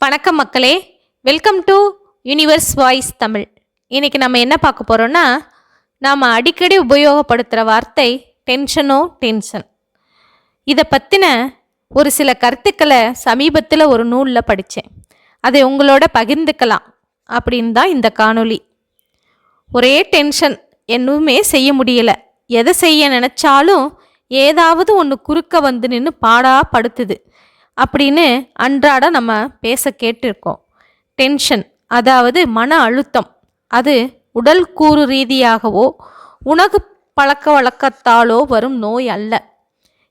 வணக்கம் மக்களே. Welcome to universe voice Tamil இன்றைக்கி நம்ம என்ன பார்க்க போகிறோன்னா நாம் அடிக்கடி உபயோகப்படுத்துகிற வார்த்தை டென்ஷனோ டென்ஷன் இதை பற்றின ஒரு சில கருத்துக்களை சமீபத்தில் ஒரு நூலில் படித்தேன் அதை உங்களோட பகிர்ந்துக்கலாம் அப்படின்னு தான் இந்த காணொளி. ஒரே டென்ஷன் என்னுமே செய்ய முடியலை. எதை செய்ய நினச்சாலும் ஏதாவது ஒன்று குறுக்க வந்து நின்று பாடாப்படுத்துது அப்படின்னு அன்றாட நம்ம பேச கேட்டிருக்கோம். டென்ஷன் அதாவது மன அழுத்தம். அது உடல் கூறு ரீதியாகவோ உணவு பழக்க வழக்கத்தாலோ வரும் நோய் அல்ல.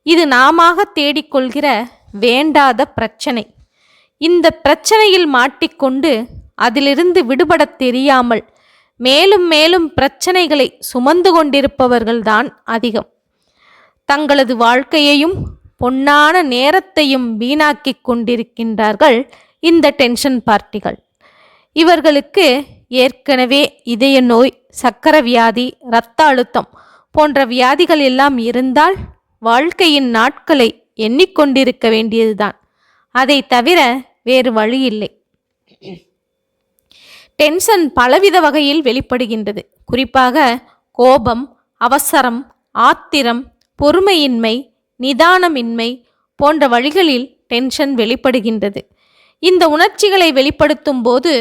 இது நாமாக தேடிக்கொள்கிற வேண்டாத பிரச்சனை. இந்த பிரச்சனையில் மாட்டிக்கொண்டு அதிலிருந்து விடுபடத் தெரியாமல் மேலும் மேலும் பிரச்சனைகளை சுமந்து கொண்டிருப்பவர்கள்தான் அதிகம். தங்களது வாழ்க்கையையும் பொன்னான நேரத்தையும் வீணாக்கிக் கொண்டிருக்கின்றார்கள் இந்த டென்ஷன் பார்ட்டிகள். இவர்களுக்கு ஏற்கனவே இதய நோய் சக்கர வியாதி இரத்த அழுத்தம் போன்ற வியாதிகள் எல்லாம் இருந்தால் வாழ்க்கையின் நாட்களை எண்ணிக்கொண்டிருக்க வேண்டியதுதான். அதை தவிர வேறு வழி இல்லை டென்ஷன் பலவித வகையில் வெளிப்படுகின்றது. குறிப்பாக கோபம் அவசரம் ஆத்திரம் பொறுமையின்மை நிதானமின்மை போன்ற வழிகளில் டென்ஷன் வெளிப்படுகின்றது. இந்த உணர்ச்சிகளை வெளிப்படுத்தும் போது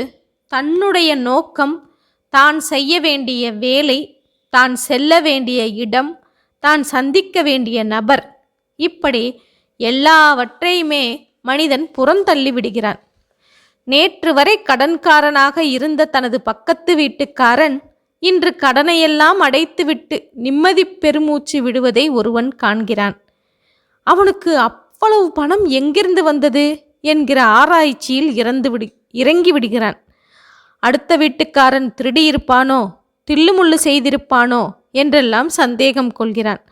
தன்னுடைய நோக்கம் தான் செய்ய வேண்டிய வேலை தான் செல்ல வேண்டிய இடம் தான் சந்திக்க வேண்டிய நபர் இப்படி எல்லாவற்றையுமே மனிதன் புறந்தள்ளி விடுகிறான். நேற்று வரை கடன்காரனாக இருந்த தனது பக்கத்து வீட்டுக்காரன் இன்று கடனையெல்லாம் அடைத்துவிட்டு நிம்மதி பெருமூச்சு விடுவதை ஒருவன் காண்கிறான். அவனுக்கு அவ்வளவு பணம் எங்கிருந்து வந்தது? என்கிற ஆராய்ச்சியில் இறந்து விடு இறங்கி விடுகிறான். அடுத்த வீட்டுக்காரன் திருடியிருப்பானோ? தில்லுமுள்ளு செய்திருப்பானோ? என்றெல்லாம் சந்தேகம் கொள்கிறான்.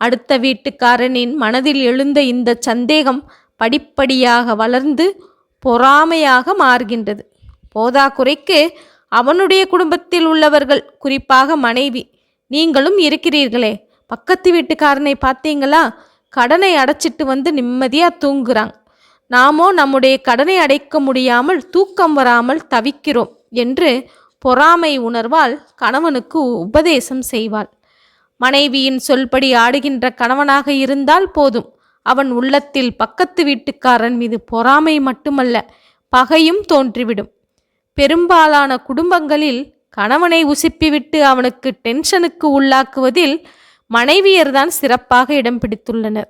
அடுத்த வீட்டுக்காரனின் மனதில் எழுந்த இந்த சந்தேகம் படிப்படியாக வளர்ந்து பொறாமையாக மாறுகின்றது. போதாக்குறைக்கு அவனுடைய குடும்பத்தில் உள்ளவர்கள் குறிப்பாக மனைவி நீங்களும் இருக்கிறீர்களே. பக்கத்து வீட்டுக்காரனை பார்த்தீங்களா? கடனை அடைச்சிட்டு வந்து நிம்மதியாக தூங்குறாங்க. நாமோ நம்முடைய கடனை அடைக்க முடியாமல் தூக்கம் வராமல் தவிக்கிறோம் என்று பொறாமை உணர்வால் கணவனுக்கு உபதேசம் செய்வாள். மனைவியின் சொல்படி ஆடுகின்ற கணவனாக இருந்தால் போதும். அவன் உள்ளத்தில் பக்கத்து வீட்டுக்காரன் மீது பொறாமை மட்டுமல்ல பகையும் தோன்றிவிடும். பெரும்பாலான குடும்பங்களில் கணவனை உசுப்பிவிட்டு அவனுக்கு டென்ஷனுக்கு உள்ளாக்குவதில் மனைவியர்தான் சிறப்பாக இடம் பிடித்துள்ளனர்.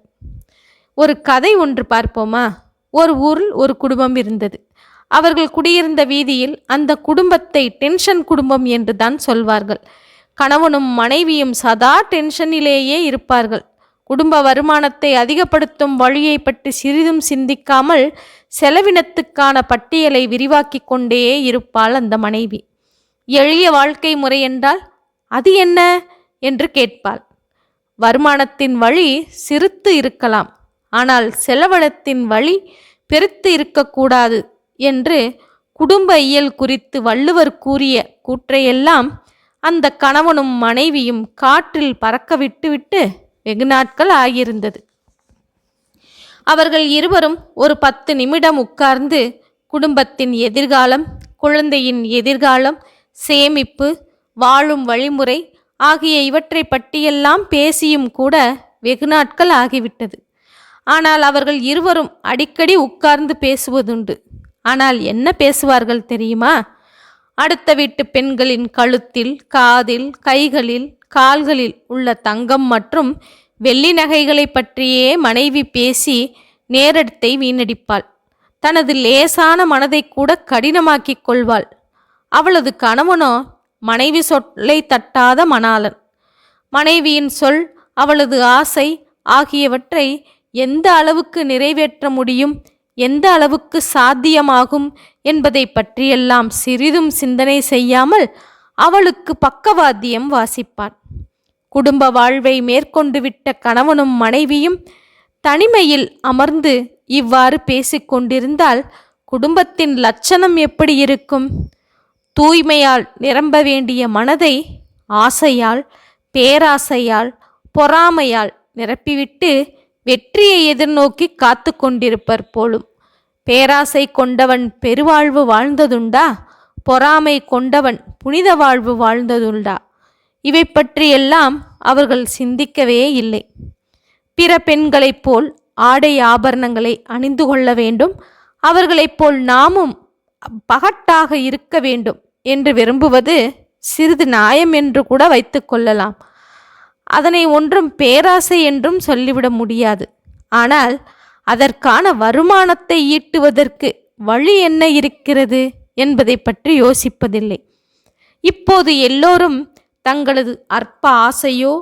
ஒரு கதை ஒன்று பார்ப்போமா? ஒரு ஊரில் ஒரு குடும்பம் இருந்தது. அவர்கள் குடியிருந்த வீதியில் அந்த குடும்பத்தை டென்ஷன் குடும்பம் என்று தான் சொல்வார்கள். கணவனும் மனைவியும் சதா டென்ஷனிலேயே இருப்பார்கள். குடும்ப வருமானத்தை அதிகப்படுத்தும் வழியை பற்றி சிறிதும் சிந்திக்காமல் செலவினத்துக்கான பட்டியலை விரிவாக்கி கொண்டே இருப்பாள் அந்த மனைவி. எளிய வாழ்க்கை முறை என்றால் அது என்ன? என்று கேட்பாள். வருமானத்தின் வழி சிறுத்து இருக்கலாம். ஆனால் செலவழத்தின் வழி பெருத்து இருக்கக்கூடாது என்று குடும்ப இயல் குறித்து வள்ளுவர் கூறிய கூற்றையெல்லாம் அந்த கணவனும் மனைவியும் காற்றில் பறக்க விட்டுவிட்டு வெகு நாட்கள் ஆகியிருந்தது. அவர்கள் இருவரும் ஒரு பத்து நிமிடம் உட்கார்ந்து குடும்பத்தின் எதிர்காலம் குழந்தையின் எதிர்காலம் சேமிப்பு வாழும் வழிமுறை ஆகிய இவற்றை பற்றியெல்லாம் பேசியும் கூட வெகு நாட்கள் ஆகிவிட்டது. ஆனால் அவர்கள் இருவரும் அடிக்கடி உட்கார்ந்து பேசுவதுண்டு. ஆனால் என்ன பேசுவார்கள் தெரியுமா? அடுத்த வீட்டு பெண்களின் கழுத்தில் காதில் கைகளில் கால்களில் உள்ள தங்கம் மற்றும் வெள்ளி நகைகளை பற்றியே மனைவி பேசி நேரத்தை வீணடிப்பாள். தனது லேசான மனதை கூட கடினமாக்கிக் கொள்வாள். அவளது கணவனோ மனைவி சொல்லை தட்டாத மணாளன். மனைவியின் சொல் அவளது ஆசை ஆகியவற்றை எந்த அளவுக்கு நிறைவேற்ற முடியும் எந்த அளவுக்கு சாத்தியமாகும் என்பதை பற்றியெல்லாம் சிறிதும் சிந்தனை செய்யாமல் அவளுக்கு பக்கவாத்தியம் வாசிப்பான். குடும்ப வாழ்வை மேற்கொண்டு விட்ட கணவனும் மனைவியும் தனிமையில் அமர்ந்து இவ்வாறு பேசிக்கொண்டிருந்தால் குடும்பத்தின் லட்சணம் எப்படி இருக்கும்? தூய்மையால் நிரம்ப வேண்டிய மனதை ஆசையால் பேராசையால் பொறாமையால் நிரப்பிவிட்டு வெற்றியை எதிர்நோக்கி காத்து கொண்டிருப்பர் போலும். பேராசை கொண்டவன் பெருவாழ்வு வாழ்ந்ததுண்டா? பொறாமை கொண்டவன் புனித வாழ்வு வாழ்ந்ததுண்டா? இவை பற்றியெல்லாம் அவர்கள் சிந்திக்கவே இல்லை. பிற பெண்களைப் போல் ஆடை ஆபரணங்களை அணிந்து கொள்ள வேண்டும். அவர்களைப் போல் நாமும் பகட்டாக இருக்க வேண்டும். என்று விரும்புவது சிறிது நியாயம் என்று கூட வைத்துக்கொள்ளலாம் அதனை ஒன்றும் பேராசை என்றும் சொல்லிவிட முடியாது. ஆனால் அதற்கான வருமானத்தை ஈட்டுவதற்கு வழி என்ன இருக்கிறது என்பதை பற்றி யோசிப்பதில்லை. இப்போது எல்லோரும் தங்களது அற்ப ஆசையோ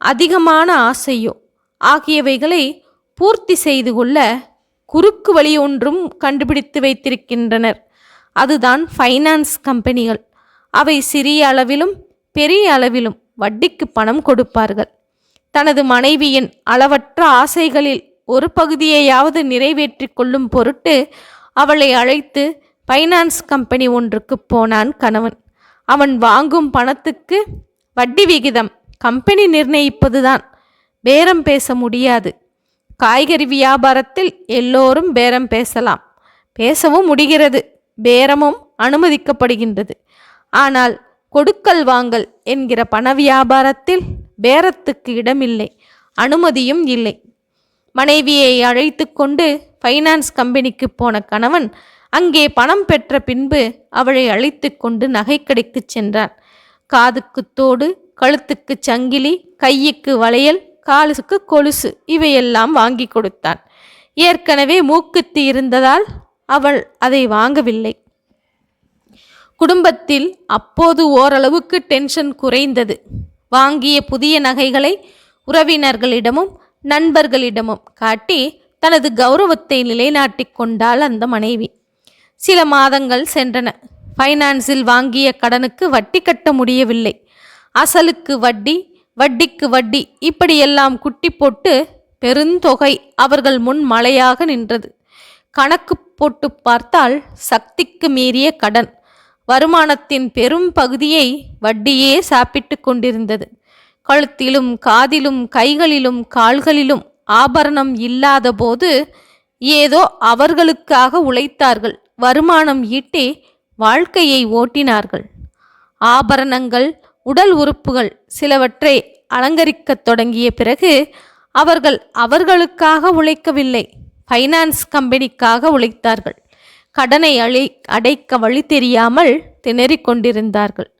அதிகமான ஆசையோ ஆகியவைகளை பூர்த்தி செய்து கொள்ள குறுக்கு வழி ஒன்றும் கண்டுபிடித்து வைத்திருக்கின்றனர். அதுதான் ஃபைனான்ஸ் கம்பெனிகள் அவை சிறிய அளவிலும் பெரிய அளவிலும் வட்டிக்கு பணம் கொடுப்பார்கள். தனது மனைவியின் அளவற்ற ஆசைகளில் ஒரு பகுதியையாவது நிறைவேற்றி கொள்ளும் பொருட்டு அவளை அழைத்து ஃபைனான்ஸ் கம்பெனி ஒன்றுக்கு போனான் கணவன். அவன் வாங்கும் பணத்துக்கு வட்டி விகிதம் கம்பெனி நிர்ணயிப்பதுதான். பேரம் பேச முடியாது. காய்கறி வியாபாரத்தில் எல்லோரும் பேரம் பேசலாம். பேசவும் முடிகிறது. பேரமும் அனுமதிக்கப்படுகின்றது. ஆனால் கொடுக்கல் வாங்கல் என்கிற பண வியாபாரத்தில் பேரத்துக்கு இடமில்லை அனுமதியும் இல்லை. மனைவியை அழைத்து கொண்டு ஃபைனான்ஸ் கம்பெனிக்கு போன கணவன் அங்கே பணம் பெற்ற பின்பு அவளை அழைத்து கொண்டு நகைக்கடைக்கு சென்றான் காதுக்கு தோடு கழுத்துக்கு சங்கிலி கையுக்கு வளையல் காலுக்கு கொலுசு இவையெல்லாம் வாங்கி கொடுத்தான். ஏற்கனவே மூக்குத்தி இருந்ததால் அவள் அதை வாங்கவில்லை. குடும்பத்தில் அப்போது ஓரளவுக்கு டென்ஷன் குறைந்தது. வாங்கிய புதிய நகைகளை உறவினர்களிடமும் நண்பர்களிடமும் காட்டி தனது கௌரவத்தை நிலைநாட்டிக் கொண்டாள் அந்த மனைவி. சில மாதங்கள் சென்றன. ஃபைனான்ஸில் வாங்கிய கடனுக்கு வட்டி கட்ட முடியவில்லை. அசலுக்கு வட்டி வட்டிக்கு வட்டி இப்படியெல்லாம் குட்டி போட்டு பெருந்தொகை அவர்கள் முன் மழையாக நின்றது. கணக்கு போட்டு பார்த்தால் சக்திக்கு மீறிய கடன். வருமானத்தின் பெரும் பகுதியை வட்டியே சாப்பிட்டு கொண்டிருந்தது. கழுத்திலும் காதிலும் கைகளிலும் கால்களிலும் ஆபரணம் இல்லாத போது ஏதோ அவர்களுக்காக உழைத்தார்கள். வருமானம் ஈட்டி வாழ்க்கையை ஓட்டினார்கள். ஆபரணங்கள் உடல் உறுப்புகள் சிலவற்றை அலங்கரிக்கத் தொடங்கிய பிறகு அவர்கள் அவர்களுக்காக உழைக்கவில்லை. ஃபைனான்ஸ் கம்பெனிக்காக உழைத்தார்கள். கடனை அழை அடைக்க வழி தெரியாமல் திணறிக் கொண்டிருந்தார்கள்.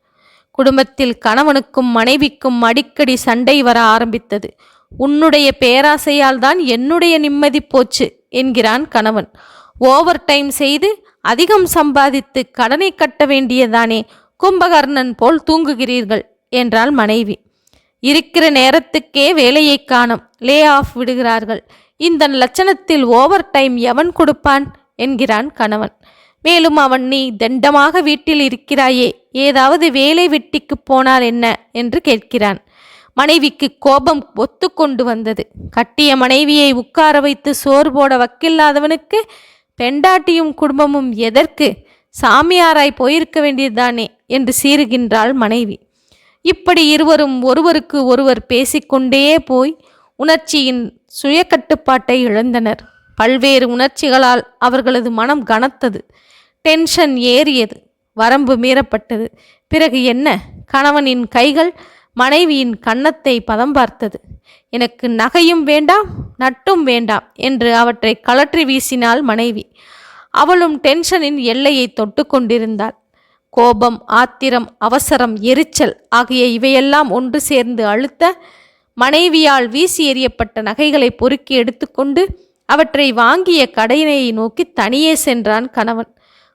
குடும்பத்தில் கணவனுக்கும் மனைவிக்கும் அடிக்கடி சண்டை வர ஆரம்பித்தது. உன்னுடைய பேராசையால் தான் என்னுடைய நிம்மதி போச்சு என்கிறான் கணவன். ஓவர் டைம் செய்து அதிகம் சம்பாதித்து கடனை கட்ட வேண்டியதானே கும்பகர்ணன் போல் தூங்குகிறீர்கள் என்றாள் மனைவி. இருக்கிற நேரத்துக்கே வேலையை காணும் லே ஆஃப் விடுகிறார்கள் இந்த லட்சணத்தில் ஓவர் டைம் எவன் கொடுப்பான்? என்கிறான் கணவன். மேலும் அவன் நீ தண்டமாக வீட்டில் இருக்கிறாயே ஏதாவது வேலை வெட்டிக்கு போனால் என்ன? என்று கேட்கிறான். மனைவிக்கு கோபம் ஒத்துக்கொண்டு வந்தது. கட்டிய மனைவியை உட்கார வைத்து சோறு போட வக்கில்லாதவனுக்கு பெண்டாட்டியும் குடும்பமும் எதற்கு? சாமியாராய் போயிருக்க வேண்டியதுதானே? என்று சீறுகின்றாள் மனைவி. இப்படி இருவரும் ஒருவருக்கு ஒருவர் பேசிக்கொண்டே போய் உணர்ச்சியின் சுய கட்டுப்பாட்டை இழந்தனர். பல்வேறு உணர்ச்சிகளால் அவர்களது மனம் கனத்தது. டென்ஷன் ஏறியது. வரம்பு மீறப்பட்டது. பிறகு என்ன? கணவனின் கைகள் மனைவியின் கன்னத்தை பதம் பார்த்தது. எனக்கு நகையும் வேண்டாம் நட்டும் வேண்டாம் என்று அவற்றை கலற்றி வீசினாள் மனைவி. அவளும் டென்ஷனின் எல்லையை தொட்டு கொண்டிருந்தாள். கோபம் ஆத்திரம் அவசரம் எரிச்சல் ஆகிய இவையெல்லாம் ஒன்று சேர்ந்து அழுத்த மனைவியால் வீசி எறியப்பட்ட நகைகளை பொறுக்கி எடுத்துக்கொண்டு அவற்றை வாங்கிய கடையினையை நோக்கி தனியே சென்றான் கணவன்.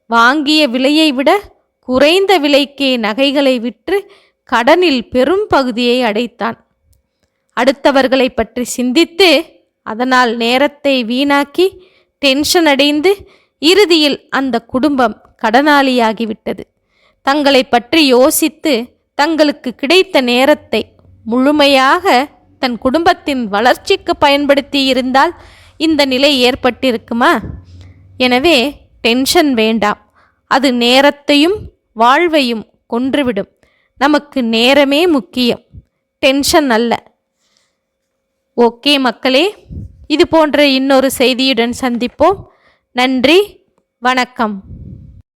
வாங்கிய விலையை விட குறைந்த விலைக்கே நகைகளை விற்று கடனில் பெரும் பகுதியை அடைத்தான். அடுத்தவர்களை பற்றி சிந்தித்து அதனால் நேரத்தை வீணாக்கி டென்ஷன் அடைந்து இறுதியில் அந்த குடும்பம் கடனாளியாகிவிட்டது. தங்களை பற்றி யோசித்து தங்களுக்கு கிடைத்த நேரத்தை முழுமையாக தன் குடும்பத்தின் வளர்ச்சிக்கு பயன்படுத்தி இருந்தால் இந்த நிலை ஏற்பட்டிருக்குமா? எனவே டென்ஷன் வேண்டாம். அது நேரத்தையும் வாழ்வையும் கொன்றுவிடும். நமக்கு நேரமே முக்கியம். டென்ஷன் அல்ல. ஓகே மக்களே இது போன்ற இன்னொரு செய்தியுடன் சந்திப்போம். நன்றி வணக்கம்.